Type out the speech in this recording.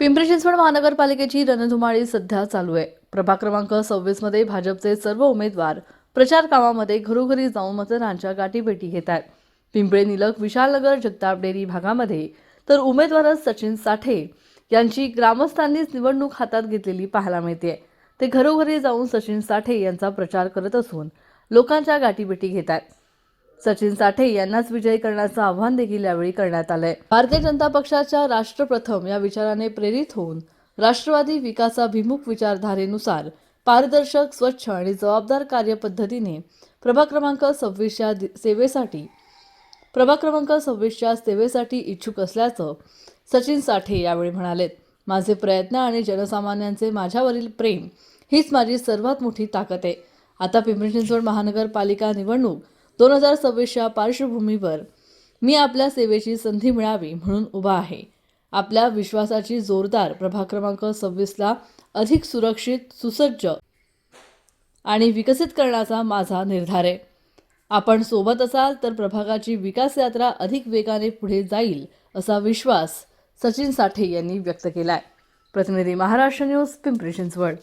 पिंपरी चिंचवड महानगरपालिकेची रणधुमाळी सध्या चालू आहे. प्रभाग क्रमांक सव्वीसमध्ये भाजपचे सर्व उमेदवार प्रचार कामामध्ये घरोघरी जाऊन मतदारांच्या गाठीभेटी घेत आहेत. पिंपळे निलक विशालनगर जगताप डेरी भागामध्ये तर उमेदवार सचिन साठे यांची ग्रामस्थांनीच निवडणूक हातात घेतलेली पाहायला मिळते. ते घरोघरी जाऊन सचिन साठे यांचा प्रचार करत असून लोकांच्या गाठीभेटी घेत आहेत. सचिन साठे यांनाच विजयी करण्याचं आव्हान देखील यावेळी करण्यात आलंय. भारतीय जनता पक्षाच्या राष्ट्रप्रथम या विचाराने प्रेरित होऊन राष्ट्रवादी विकासाभिमुख विचारधारेनुसार पारदर्शक स्वच्छ आणि जबाबदार कार्यपद्धतीने प्रभाग क्रमांक सव्वीसच्या दि- सेवेसाठी प्रभाग क्रमांक सव्वीसच्या सेवेसाठी इच्छुक असल्याचं सचिन साठे यावेळी म्हणालेत. माझे प्रयत्न आणि जनसामान्यांचे माझ्यावरील प्रेम हीच माझी सर्वात मोठी ताकद आहे. आता पिंपरी चिंचवड महानगरपालिका निवडणूक दोन हजार सव्वीसच्या पार्श्वभूमीवर मी आपल्या सेवेची संधी मिळावी म्हणून उभा आहे. आपल्या विश्वासाची जोरदार प्रभाग क्रमांक सव्वीसला अधिक सुरक्षित सुसज्ज आणि विकसित करण्याचा माझा निर्धार आहे. आपण सोबत असाल तर प्रभागाची विकास यात्रा अधिक वेगाने पुढे जाईल असा विश्वास सचिन साठे यांनी व्यक्त केला आहे प्रतिनिधी महाराष्ट्र न्यूज पिंपरी चिंचवड.